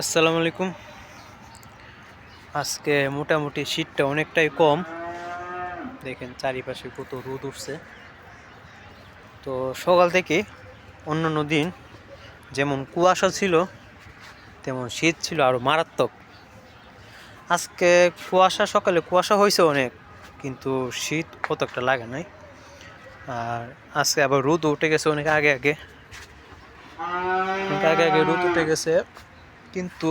আসসালামু আলাইকুম। আজকে মোটামুটি শীতটা অনেকটাই কম। দেখেন চারিপাশে কত রোদ উঠছে। তো সকাল থেকে অন্যান্য দিন যেমন কুয়াশা ছিল, তেমন শীত ছিল আরও মারাত্মক। আজকে কুয়াশা, সকালে কুয়াশা হয়েছে অনেক, কিন্তু শীত কত একটা লাগে নাই। আর আজকে আবার রোদ উঠে গেছে অনেক আগে আগে। অনেক আগে আগে রোদ উঠে গেছে। কিন্তু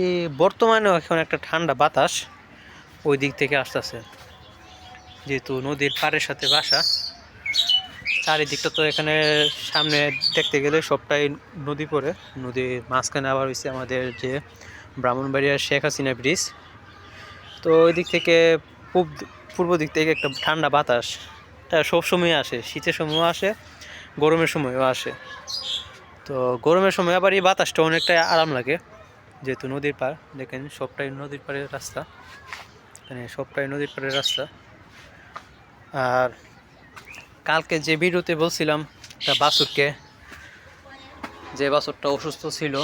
এই বর্তমানেও এখন একটা ঠান্ডা বাতাস ওই দিক থেকে আসতেছে। যেহেতু নদীর পাড়ের সাথে বাসা, চারিদিকটা তো এখানে সামনে দেখতে গেলে সবটাই নদী পড়ে। নদীর মাঝখানে আবার হয়েছে আমাদের যে ব্রাহ্মণবাড়িয়ার শেখ হাসিনা ব্রিজ। তো ওই দিক থেকে পূব, পূর্ব দিক থেকে একটা ঠান্ডা বাতাস। এটা সবসময় আসে, শীতের সময়ও আসে, গরমের সময়ও আসে। তো গরমের সময় আবার এই বাতাসটা অনেকটাই আরাম লাগে, যেহেতু নদীর পাড়। দেখেন সবটাই নদীর পাড়ের রাস্তা। এখানে সবটাই নদীর পাড়ের রাস্তা। আর কালকে যে ভিডিওতে বলছিলাম, একটা বাছুরকে, যে বাছুরটা অসুস্থ ছিল,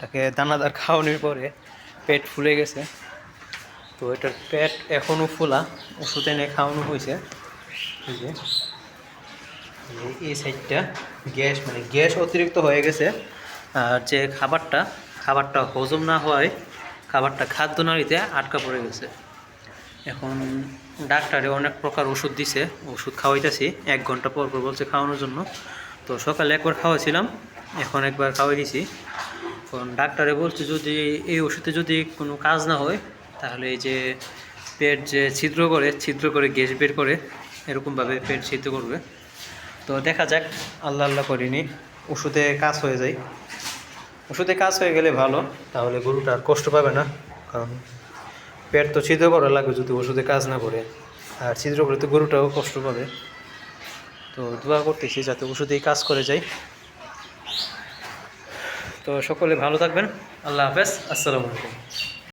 তাকে দানাদার খাওয়ানোর পরে পেট ফুলে গেছে। তো এটার পেট এখনও ফোলা, ওষুধ এনে খাওয়ানো হয়েছে। এই সাইডটা গ্যাস মানে গ্যাস অতিরিক্ত হয়ে গেছে। আর যে খাবারটা খাবারটা হজম না হওয়ায় খাবারটা খাদ্য নালীতে আটকা পড়ে গেছে। এখন ডাক্তারে অনেক প্রকার ওষুধ দিছে, ওষুধ খাওয়াইতেছি। এক ঘণ্টা পর পর বলছে খাওয়ানোর জন্য। তো সকালে একবার খাওয়াইছিলাম, এখন একবার খাওয়াই দিছি। এখন ডাক্তারে বলছে যদি এই ওষুধে যদি কোনো কাজ না হয়, তাহলে এই যে পেট যে ছিদ্র করে ছিদ্র করে গ্যাস বের করে, এরকমভাবে পেট ছিদ্র করবে। তো দেখা যাক, আল্লাহ আল্লাহ করিনি, ওষুধে কাজ হয়ে যায়। ওষুধে কাজ হয়ে গেলে ভালো, তাহলে গরুটা আর কষ্ট পাবে না, কারণ পেট তো ছিদ্র করা লাগবে যদি ওষুধে কাজ না করে, আর ছিদ্র করে তো গরুটাও কষ্ট পাবে। তো দোয়া করতেছি যাতে ওষুধেই কাজ করে যায়। তো সকলে ভালো থাকবেন, আল্লাহ হাফেজ, আসসালামু আলাইকুম।